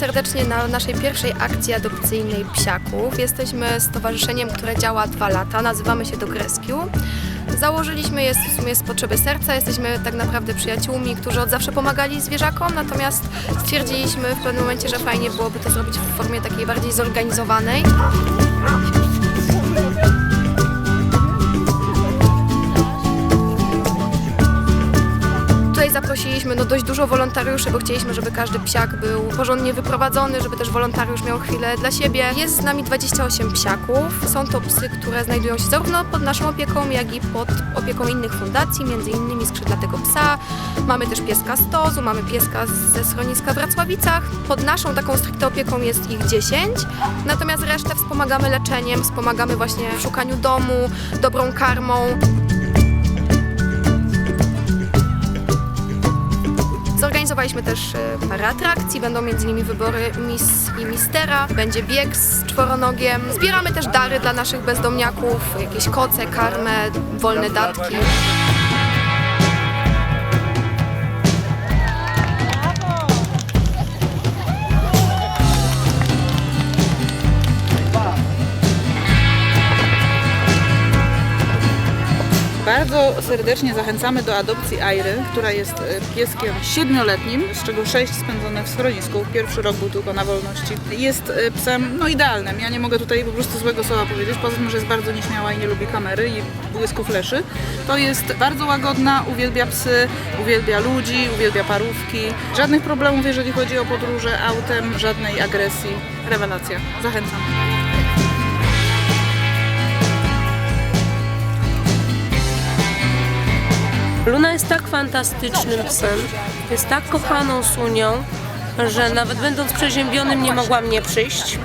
Serdecznie na naszej pierwszej akcji adopcyjnej Psiaków. Jesteśmy stowarzyszeniem, które działa dwa lata. Nazywamy się Dog. Założyliśmy je w sumie z potrzeby serca. Jesteśmy tak naprawdę przyjaciółmi, którzy od zawsze pomagali zwierzakom, natomiast stwierdziliśmy w pewnym momencie, że fajnie byłoby to zrobić w formie takiej bardziej zorganizowanej. Zaprosiliśmy no, dość dużo wolontariuszy, bo chcieliśmy, żeby każdy psiak był porządnie wyprowadzony, żeby też wolontariusz miał chwilę dla siebie. Jest z nami 28 psiaków. Są to psy, które znajdują się zarówno pod naszą opieką, jak i pod opieką innych fundacji, między innymi Skrzydlatego Psa. Mamy też pieska z Tozu, mamy pieska ze schroniska w Racławicach. Pod naszą taką stricte opieką jest ich 10, natomiast resztę wspomagamy leczeniem, wspomagamy właśnie w szukaniu domu, dobrą karmą. Zorganizowaliśmy też e, parę atrakcji, będą między innymi wybory Miss i Mistera, będzie bieg z czworonogiem. Zbieramy też dary dla naszych bezdomniaków, jakieś koce, karmę, wolne datki. Bardzo serdecznie zachęcamy do adopcji Airy, która jest e, pieskiem siedmioletnim, z czego sześć spędzone w schronisku. Pierwszy rok był tylko na wolności. Jest e, psem no idealnym. Ja nie mogę tutaj po prostu złego słowa powiedzieć, poza tym, że jest bardzo nieśmiała i nie lubi kamery i błysku fleszy. To jest bardzo łagodna, uwielbia psy, uwielbia ludzi, uwielbia parówki. Żadnych problemów, jeżeli chodzi o podróże autem, żadnej agresji. Rewelacja. Zachęcam. Luna jest tak fantastycznym psem, jest tak kochaną sunią, że nawet będąc przeziębionym nie mogła mnie przyjść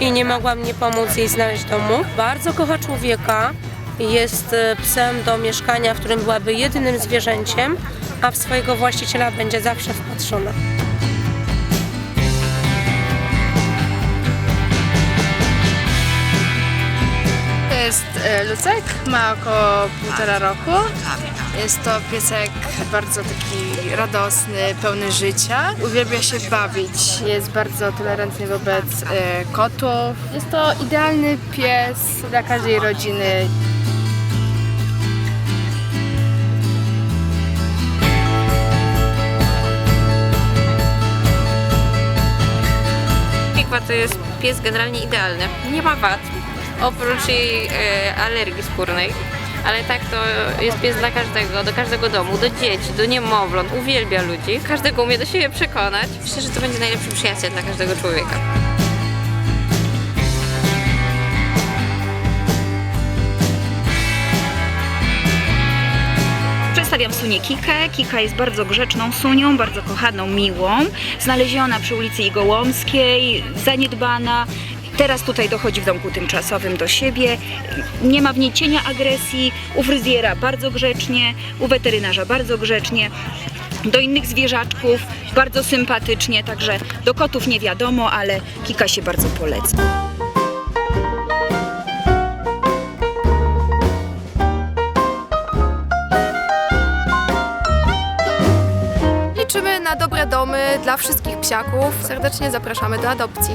i nie mogła mnie pomóc jej znaleźć domu. Bardzo kocha człowieka, jest e, psem do mieszkania, w którym byłaby jedynym zwierzęciem, a w swojego właściciela będzie zawsze wpatrzona. Jest e, Lucek, ma około półtora roku. Jest to piesek bardzo taki radosny, pełny życia. Uwielbia się bawić. Jest bardzo tolerantny wobec e, kotów. Jest to idealny pies dla każdej rodziny. Pikwa to jest pies generalnie idealny. Nie ma wad, oprócz jej e, alergii skórnej. Ale tak to jest pies dla każdego, do każdego domu, do dzieci, do niemowląt, uwielbia ludzi, każdego umie do siebie przekonać. Myślę, że to będzie najlepszy przyjaciel dla każdego człowieka. Przedstawiam Sunię Kikę. Kika jest bardzo grzeczną Sunią, bardzo kochaną, miłą. Znaleziona przy ulicy Igołomskiej, zaniedbana. Teraz tutaj dochodzi w domku tymczasowym do siebie. Nie ma w niej cienia agresji. U fryzjera bardzo grzecznie, u weterynarza bardzo grzecznie. Do innych zwierzaczków bardzo sympatycznie, także do kotów nie wiadomo, ale Kika się bardzo poleca. Liczymy na dobre domy dla wszystkich psiaków. Serdecznie zapraszamy do adopcji.